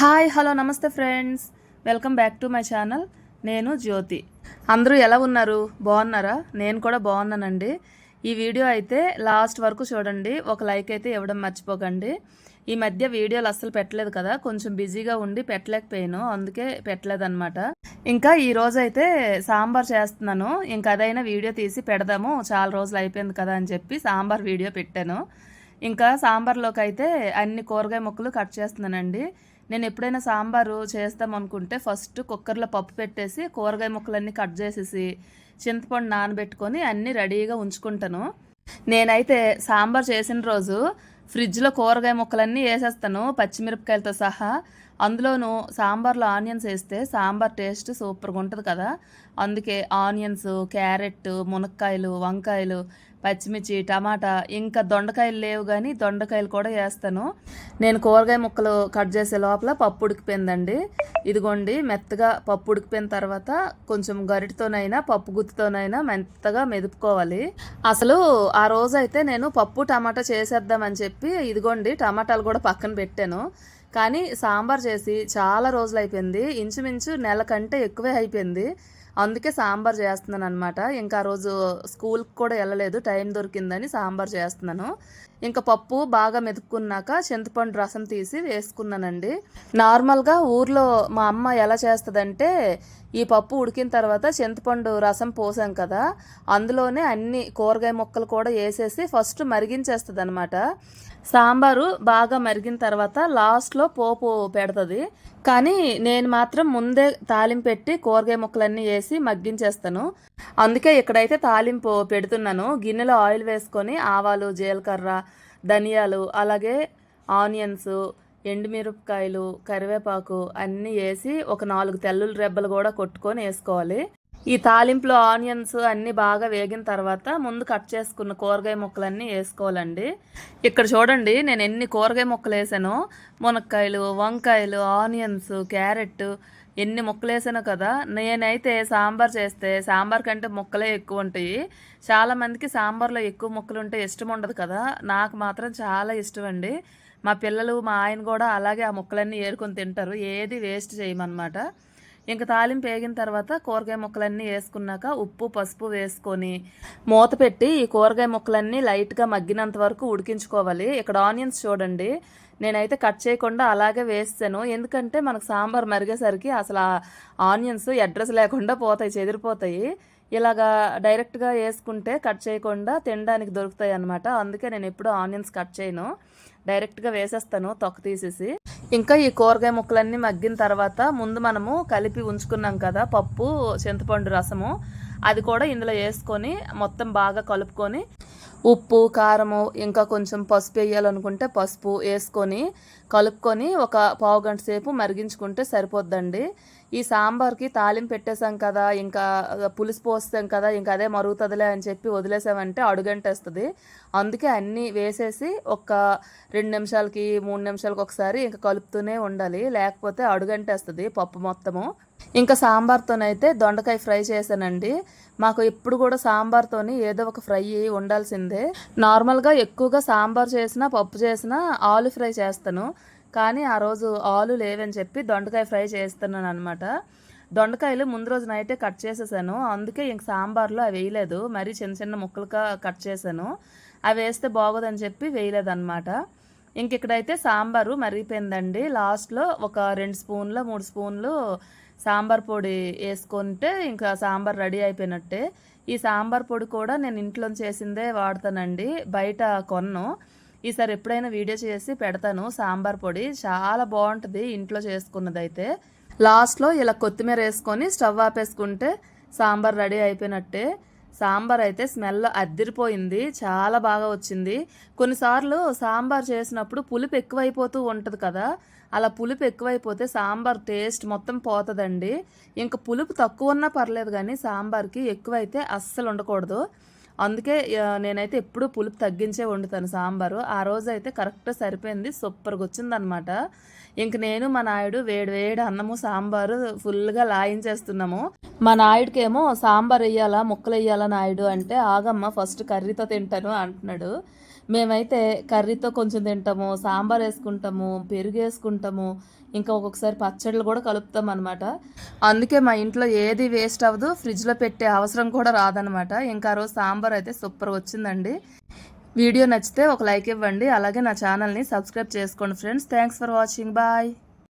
Hi hello నమస్తే friends. Welcome back to my channel. నేను జ్యోతి. అందరూ ఎలా ఉన్నారు? బాగున్నారా? నేను కూడా బాగున్నానండి. ఈ వీడియో అయితే లాస్ట్ వరకు చూడండి. ఒక లైక్ అయితే ఇవ్వడం మర్చిపోకండి. ఈ మధ్య వీడియోలు అస్సలు పెట్టలేదు కదా. కొంచెం బిజీగా ఉండి పెట్టలేకపోయాను. అందుకే పెట్టలేదన్నమాట. ఇంకా ఈ రోజైతే అయితే సాంబార్ చేస్తున్నాను. ఇంకా అదైనా వీడియో తీసి పెడదాము. చాలా రోజులు అయిపోయింది కదా అని చెప్పి సాంబార్ వీడియో పెట్టాను. ఇంకా సాంబార్లోకి అయితే అన్ని కూరగాయ ముక్కలు కట్ చేస్తున్నానండి. నేను ఎప్పుడైనా సాంబారు చేస్తాం అనుకుంటే ఫస్ట్ కుక్కర్లో పప్పు పెట్టేసి కూరగాయ ముక్కలన్నీ కట్ చేసేసి చింతపండు నానబెట్టుకొని అన్నీ రెడీగా ఉంచుకుంటాను. నేనైతే సాంబార్ చేసిన రోజు ఫ్రిడ్జ్లో కూరగాయ ముక్కలన్నీ వేసేస్తాను పచ్చిమిరపకాయలతో సహా. అందులోనూ సాంబార్లో ఆనియన్స్ వేస్తే సాంబార్ టేస్ట్ సూపర్గా ఉంటుంది కదా. అందుకే ఆనియన్స్ క్యారెట్ మునక్కాయలు వంకాయలు పచ్చిమిర్చి టమాటా ఇంకా దొండకాయలు లేవు కానీ దొండకాయలు కూడా వేస్తాను. నేను కూరగాయ ముక్కలు కట్ చేసే లోపల పప్పు ఉడికిపోయిందండి. ఇదిగోండి మెత్తగా పప్పు ఉడికిపోయిన తర్వాత కొంచెం గరిటతోనైనా పప్పు గుత్తితోనైనా మెత్తగా మెదుపుకోవాలి. అసలు ఆ రోజు అయితే నేను పప్పు టమాటా చేసేద్దామని చెప్పి ఇదిగోండి టమాటాలు కూడా పక్కన పెట్టాను. కానీ సాంబార్ చేసి చాలా రోజులు అయిపోయింది ఇంచుమించు నెల కంటే ఎక్కువే అయిపోయింది. అందుకే సాంబార్ చేస్తున్నాను అనమాట ఇంకా ఆ రోజు స్కూల్కి కూడా వెళ్ళలేదు. టైం దొరికిందని సాంబార్ చేస్తున్నాను. ఇంకా పప్పు బాగా మెతుక్కున్నాక చింతపండు రసం తీసి వేసుకున్నానండి. నార్మల్గా ఊర్లో మా అమ్మ ఎలా చేస్తుందంటే ఈ పప్పు ఉడికిన తర్వాత చింతపండు రసం పోసాం కదా అందులోనే అన్ని కూరగాయ ముక్కలు కూడా వేసేసి ఫస్ట్ మరిగించేస్తుంది అనమాట సాంబారు బాగా మరిగిన తర్వాత లాస్ట్లో పోపు పెడుతుంది. కానీ నేను మాత్రం ముందే తాలింపు పెట్టి కూరగాయ ముక్కలన్నీ వేసి మగ్గించేస్తాను. అందుకే ఇక్కడైతే తాలింపు పెడుతున్నాను. గిన్నెలో ఆయిల్ వేసుకొని ఆవాలు జీలకర్ర ధనియాలు అలాగే ఆనియన్స్ ఎండుమిరపకాయలు కరివేపాకు అన్నీ వేసి ఒక నాలుగు తెల్లుల రెబ్బలు కూడా కొట్టుకొని వేసుకోవాలి. ఈ తాలింపులో ఆనియన్స్ అన్నీ బాగా వేగిన తర్వాత ముందు కట్ చేసుకున్న కూరగాయ ముక్కలన్నీ వేసుకోవాలండి. ఇక్కడ చూడండి నేను ఎన్ని కూరగాయ ముక్కలు వేసానో మునక్కాయలు వంకాయలు ఆనియన్స్ క్యారెట్ ఎన్ని ముక్కలు వేసానో కదా. నేనైతే సాంబార్ చేస్తే సాంబార్ కంటే ముక్కలే ఎక్కువ ఉంటాయి. చాలామందికి సాంబార్లో ఎక్కువ ముక్కలు ఉంటే ఇష్టం ఉండదు కదా. నాకు మాత్రం చాలా ఇష్టం అండి. మా పిల్లలు మా ఆయన కూడా అలాగే ఆ ముక్కలన్నీ ఏరుకొని తింటారు. ఏది వేస్ట్ చేయమన్నమాట. ఇంకా తాలింపు వేగిన తర్వాత కూరగాయ ముక్కలన్నీ వేసుకున్నాక ఉప్పు పసుపు వేసుకొని మూత పెట్టి ఈ కూరగాయ ముక్కలన్నీ లైట్గా మగ్గినంత వరకు ఉడికించుకోవాలి. ఇక్కడ ఆనియన్స్ చూడండి. నేనైతే కట్ చేయకుండా అలాగే వేస్తాను. ఎందుకంటే మనకు సాంబార్ మరిగేసరికి అసలు ఆ ఆనియన్స్ అడ్రస్ లేకుండా పోతాయి చెదిరిపోతాయి. ఇలాగా డైరెక్ట్గా వేసుకుంటే కట్ చేయకుండా తినడానికి దొరుకుతాయి అనమాట అందుకే నేను ఎప్పుడూ ఆనియన్స్ కట్ చేయను. డైరెక్ట్గా వేసేస్తాను తొక్క తీసేసి. ఇంకా ఈ కూరగాయ ముక్కలన్నీ మగ్గిన తర్వాత ముందు మనము కలిపి ఉంచుకున్నాం కదా పప్పు చింతపండు రసము అది కూడా ఇందులో వేసుకొని మొత్తం బాగా కలుపుకొని ఉప్పు కారము ఇంకా కొంచెం పసుపు వేయాలనుకుంటే పసుపు వేసుకొని కలుపుకొని ఒక పావు గంట సేపు మరిగించుకుంటే సరిపోద్దండి. ఈ సాంబార్కి తాలింపు పెట్టేసాం కదా ఇంకా పులుసు పోస్తాం కదా ఇంకా అదే మరుగుతుందిలే అని చెప్పి వదిలేసామంటే అడుగంటేస్తుంది. అందుకే అన్నీ వేసేసి ఒక రెండు నిమిషాలకి మూడు నిమిషాలకి ఒకసారి ఇంకా కలుపుతూనే ఉండాలి. లేకపోతే అడుగంటేస్తుంది పప్పు మొత్తము. ఇంకా సాంబార్తోనైతే దొండకాయ ఫ్రై చేశానండి. మాకు ఎప్పుడు కూడా సాంబార్తోని ఏదో ఒక ఫ్రై ఉండాల్సిందే. నార్మల్గా ఎక్కువగా సాంబార్ చేసినా పప్పు చేసినా ఆలు ఫ్రై చేస్తాను. కానీ ఆ రోజు ఆలు లేవని చెప్పి దొండకాయ ఫ్రై చేస్తున్నాను అనమాట దొండకాయలు ముందు రోజు నైటే కట్ చేసేసాను. అందుకే ఇంక సాంబార్లో అవి వేయలేదు. మరీ చిన్న చిన్న ముక్కలుగా కట్ చేశాను. అవి వేస్తే బాగోదని చెప్పి వేయలేదన్నమాట. ఇంక ఇక్కడైతే సాంబారు మరిగిపోయిందండి. లాస్ట్లో ఒక రెండు స్పూన్లు మూడు స్పూన్లు సాంబార్ పొడి వేసుకుంటే ఇంకా సాంబార్ రెడీ అయిపోయినట్టే. ఈ సాంబార్ పొడి కూడా నేను ఇంట్లో చేసిందే వాడతానండి. బయట కొన్ను. ఈసారి ఎప్పుడైనా వీడియో చేసి పెడతాను. సాంబార్ పొడి చాలా బాగుంటుంది ఇంట్లో చేసుకున్నదైతే. లాస్ట్లో ఇలా కొత్తిమీర వేసుకొని స్టవ్ ఆపేసుకుంటే సాంబార్ రెడీ అయిపోయినట్టే. సాంబార్ అయితే స్మెల్ అద్దిరిపోయింది చాలా బాగా వచ్చింది. కొన్నిసార్లు సాంబార్ చేసినప్పుడు పులుపు ఎక్కువైపోతూ ఉంటుంది కదా అలా పులుపు ఎక్కువైపోతే సాంబార్ టేస్ట్ మొత్తం పోతుందండి. ఇంకా పులుపు తక్కువ ఉన్నా పర్లేదు కానీ సాంబార్కి ఎక్కువైతే అస్సలు ఉండకూడదు. అందుకే నేనైతే ఎప్పుడు పులుపు తగ్గించే వండుతాను సాంబారు. ఆ రోజు అయితే కరెక్ట్ సరిపోయింది సూపర్గా వచ్చిందనమాట ఇంక నేను మా నాయుడు వేడి వేడి అన్నము సాంబారు ఫుల్గా లాయించేస్తున్నాము. మా నాయుడికేమో సాంబార్ వేయాలా ముక్కలు వేయాలా నాయుడు అంటే ఆగమ్మ ఫస్ట్ కర్రీతో తింటాను అంటున్నాడు. మేమైతే కర్రీతో కొంచెం తింటాము సాంబార్ వేసుకుంటాము పెరుగు వేసుకుంటాము ఇంకా ఒక్కొక్కసారి పచ్చళ్ళు కూడా కలుపుతాం అనమాట అందుకే మా ఇంట్లో ఏది వేస్ట్ అవ్వదు ఫ్రిడ్జ్లో పెట్టే అవసరం కూడా రాదనమాట ఇంకా ఆ రోజు సాంబార్ అయితే సూపర్ వచ్చిందండి. వీడియో నచ్చితే ఒక లైక్ ఇవ్వండి అలాగే నా ఛానల్ని సబ్స్క్రైబ్ చేసుకోండి friends. Thanks for watching. Bye.